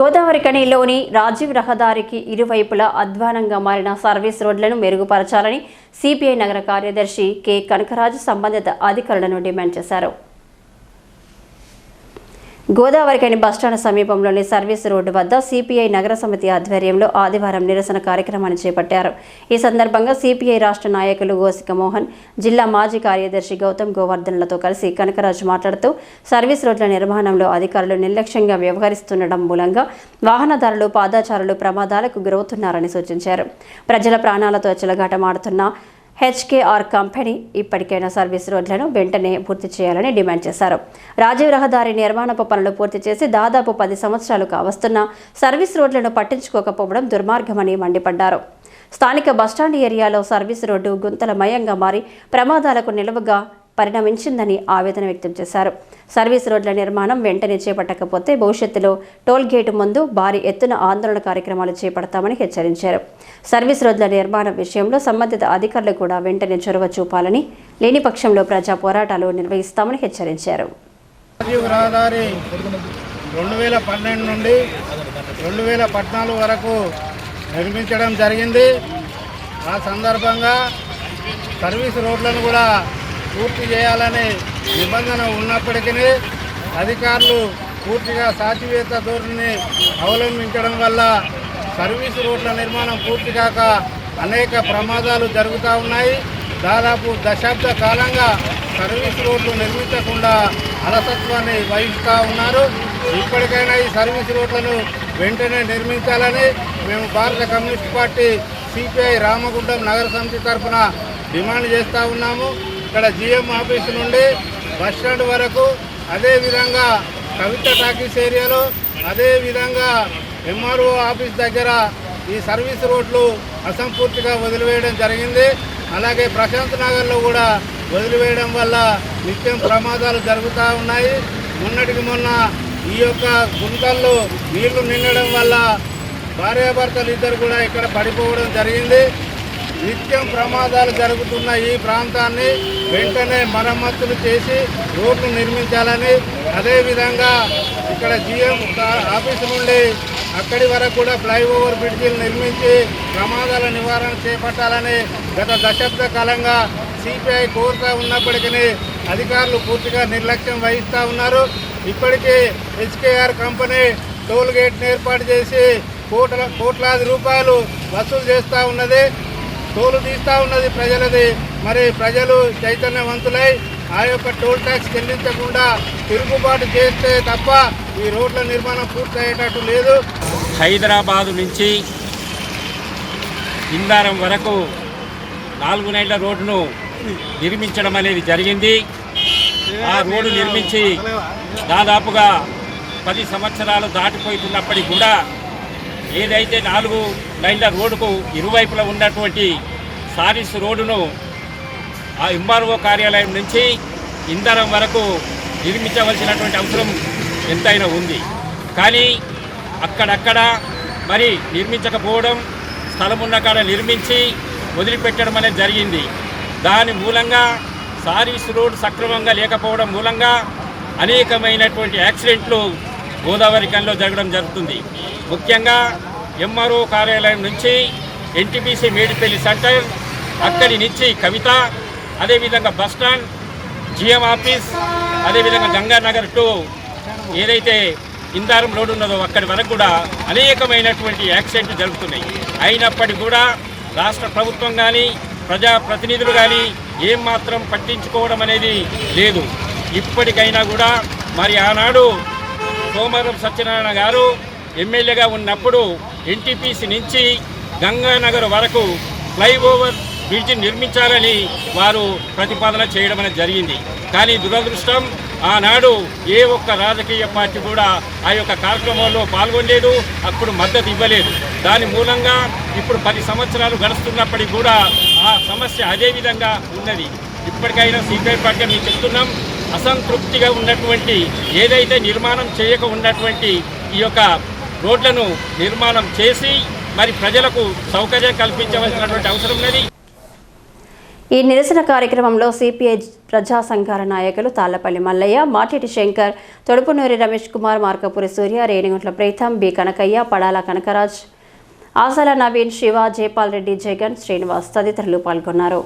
గోదావరికణిలోని రాజీవ్ రహదారికి ఇరువైపులా అధ్వానంగా మారిన సర్వీస్ రోడ్లను మెరుగుపరచాలని సిపిఐ నగర కార్యదర్శి కె. కనకరాజు సంబంధిత అధికారులను డిమాండ్ చేశారు. గోదావరికని బస్టాండ్ సమీపంలోని సర్వీస్ రోడ్డు వద్ద సిపిఐ నగర సమితి ఆధ్వర్యంలో ఆదివారం నిరసన కార్యక్రమాన్ని చేపట్టారు. ఈ సందర్భంగా సిపిఐ రాష్ట్ర నాయకులు గోసిక మోహన్ జిల్లా మాజీ కార్యదర్శి గౌతమ్ గోవర్ధన్లతో కలిసి కనకరాజు మాట్లాడుతూ సర్వీస్ రోడ్ల నిర్మాణంలో అధికారులు నిర్లక్ష్యంగా వ్యవహరిస్తుండడం మూలంగా వాహనదారులు పాదాచారులు ప్రమాదాలకు గురవుతున్నారని సూచించారు. ప్రజల ప్రాణాలతో చెలగాటమాడుతున్న హెచ్కేఆర్ కంపెనీ ఇప్పటికైనా సర్వీస్ రోడ్లను వెంటనే పూర్తి చేయాలని డిమాండ్ చేశారు. రాజీవ్ రహదారి నిర్మాణపు పనులు పూర్తి చేసి దాదాపు పది సంవత్సరాలు కావస్తున్న సర్వీస్ రోడ్లను పట్టించుకోకపోవడం దుర్మార్గమని మండిపడ్డారు. స్థానిక బస్టాండ్ ఏరియాలో సర్వీస్ రోడ్డు గుంతలమయంగా మారి ప్రమాదాలకు నిలువగా పరిణమించిందని ఆవేదన వ్యక్తం చేశారు. సర్వీస్ రోడ్ల నిర్మాణం వెంటనే చేపట్టకపోతే భవిష్యత్తులో టోల్ గేటు ముందు భారీ ఎత్తున ఆందోళన కార్యక్రమాలు చేపడతామని హెచ్చరించారు. సర్వీస్ రోడ్ల నిర్మాణం విషయంలో సంబంధిత అధికారులు కూడా వెంటనే చొరవ చూపాలని లేని పక్షంలో ప్రజా పోరాటాలు నిర్వహిస్తామని హెచ్చరించారు. రెండు వేల పన్నెండు నుండి రెండు వేల పద్నాలుగు వరకు నిర్మించడం జరిగింది. ఆ సందర్భంగా సర్వీస్ రోడ్లను కూడా పూర్తి చేయాలనే నిబంధన ఉన్నప్పటికీ అధికారులు పూర్తిగా సాచివేత ధోరణిని అవలంబించడం వల్ల సర్వీస్ రోడ్ల నిర్మాణం పూర్తి కాక అనేక ప్రమాదాలు జరుగుతూ ఉన్నాయి. దాదాపు దశాబ్ద కాలంగా సర్వీస్ రోడ్లు నిర్మించకుండా అలసత్వాన్ని వహిస్తూ ఉన్నారు. ఇప్పటికైనా ఈ సర్వీస్ రోడ్లను వెంటనే నిర్మించాలని మేము భారత కమ్యూనిస్ట్ పార్టీ సిపిఐ రామగుండం నగర సమితి తరఫున డిమాండ్ చేస్తూ ఉన్నాము. ఇక్కడ జిఎం ఆఫీస్ నుండి బస్ స్టాండ్ వరకు అదేవిధంగా కవిత టాకీస్ ఏరియాలో అదేవిధంగా ఎంఆర్ఓ ఆఫీస్ దగ్గర ఈ సర్వీస్ రోడ్లు అసంపూర్తిగా వదిలివేయడం జరిగింది. అలాగే ప్రశాంత్ నగర్లో కూడా వదిలివేయడం వల్ల నిత్యం ప్రమాదాలు జరుగుతూ ఉన్నాయి. మొన్నటికి మొన్న ఈ యొక్క గుంతల్లో నీళ్ళు నిండడం వల్ల భార్యాభర్తలు ఇద్దరు కూడా ఇక్కడ పడిపోవడం జరిగింది. నిత్యం ప్రమాదాలు జరుగుతున్న ఈ ప్రాంతాన్ని వెంటనే మరమ్మతులు చేసి రోడ్లు నిర్మించాలని అదేవిధంగా ఇక్కడ జిఎం ఆఫీసు నుండి అక్కడి వరకు కూడా ఫ్లైఓవర్ బ్రిడ్జీలు నిర్మించి ప్రమాదాల నివారణ చేపట్టాలని గత దశాబ్ద కాలంగా సిపిఐ కోరుతూ ఉన్నప్పటికీ అధికారులు పూర్తిగా నిర్లక్ష్యం వహిస్తూ ఉన్నారు. ఇప్పటికీ హెచ్కేఆర్ కంపెనీ టోల్ గేట్ను ఏర్పాటు చేసి కోట్ల కోట్లాది రూపాయలు వసూలు చేస్తూ ఉన్నది. టోలు తీస్తూ ఉన్నది ప్రజలది. మరి ప్రజలు చైతన్యవంతులై ఆ యొక్క టోల్ ట్యాక్స్ చెల్లించకుండా తిరుగుబాటు చేస్తే తప్ప ఈ రోడ్ల నిర్మాణం పూర్తయ్యేటట్టు లేదు. హైదరాబాదు నుంచి ఇందారం వరకు నాలుగు నెలల రోడ్డును నిర్మించడం అనేది జరిగింది. ఆ రోడ్డు నిర్మించి దాదాపుగా పది సంవత్సరాలు దాటిపోతున్నప్పటికీ కూడా ఏదైతే నాలుగు లైన్ల రోడ్డుకు ఇరువైపులా ఉన్నటువంటి సారీస్ రోడ్డును ఆ ఎంఆర్ఓ కార్యాలయం నుంచి ఇంధనం వరకు నిర్మించవలసినటువంటి అవసరం ఎంతైనా ఉంది. కానీ అక్కడక్కడ మరి నిర్మించకపోవడం స్థలం ఉన్న కాడ నిర్మించి వదిలిపెట్టడం అనేది జరిగింది. దాని మూలంగా సారీస్ రోడ్ సక్రమంగా లేకపోవడం మూలంగా అనేకమైనటువంటి యాక్సిడెంట్లు గోదావరి కనిలో జరగడం జరుగుతుంది. ముఖ్యంగా ఎంఆర్ఓ కార్యాలయం నుంచి ఎన్టీపీసీ మేడిపల్లి సెంటర్ అక్కడి నుంచి కవిత అదేవిధంగా బస్టాండ్ జిఎం ఆఫీస్ అదేవిధంగా గంగానగర్ టు. ఏదైతే ఇందారం రోడ్డు ఉన్నదో అక్కడి వరకు కూడా అనేకమైనటువంటి యాక్సిడెంట్లు జరుగుతున్నాయి. అయినప్పటికీ కూడా రాష్ట్ర ప్రభుత్వం కానీ ప్రజాప్రతినిధులు కానీ ఏం మాత్రం పట్టించుకోవడం అనేది లేదు. ఇప్పటికైనా కూడా మరి ఆనాడు సోమవారం సత్యనారాయణ గారు ఎమ్మెల్యేగా ఉన్నప్పుడు ఎన్టీపీసీ నుంచి గంగానగర్ వరకు ఫ్లైఓవర్ బ్రిడ్జి నిర్మించాలని వారు ప్రతిపాదన చేయడం అనేది జరిగింది. కానీ దురదృష్టం ఆనాడు ఏ ఒక్క రాజకీయ పార్టీ కూడా ఆ యొక్క కార్యక్రమంలో పాల్గొనలేదు అప్పుడు మద్దతు ఇవ్వలేదు. దాని మూలంగా ఇప్పుడు పది సంవత్సరాలు గడుస్తున్నప్పటికీ కూడా ఆ సమస్య అదే విధంగా ఉన్నది. ఇప్పటికైనా సిపిఐ పార్టీ మేము చెప్తున్నాం అసంతృప్తిగా ఉన్నటువంటి ఏదైతే నిర్మాణం చేయక ఉన్నటువంటి ఈ యొక్క రోడ్లను నిర్మాణం చేసి మరి ప్రజలకు సౌకర్యం కల్పించవలసినటువంటి అవసరం ఉన్నది. ఈ నిరసన కార్యక్రమంలో సిపిఐ ప్రజా సంఘాల నాయకులు తాళ్ళపల్లి మల్లయ్య మాటిటి శంకర్ తొడుపునూరి రమేష్ కుమార్ మార్కపురి సూర్య రేణిగుంట్ల ప్రీతం బి కనకయ్య పడాల కనకరాజ్. ఆసల నవీన్ శివ జైపాల్ రెడ్డి జగన్ శ్రీనివాస్ తదితరులు పాల్గొన్నారు.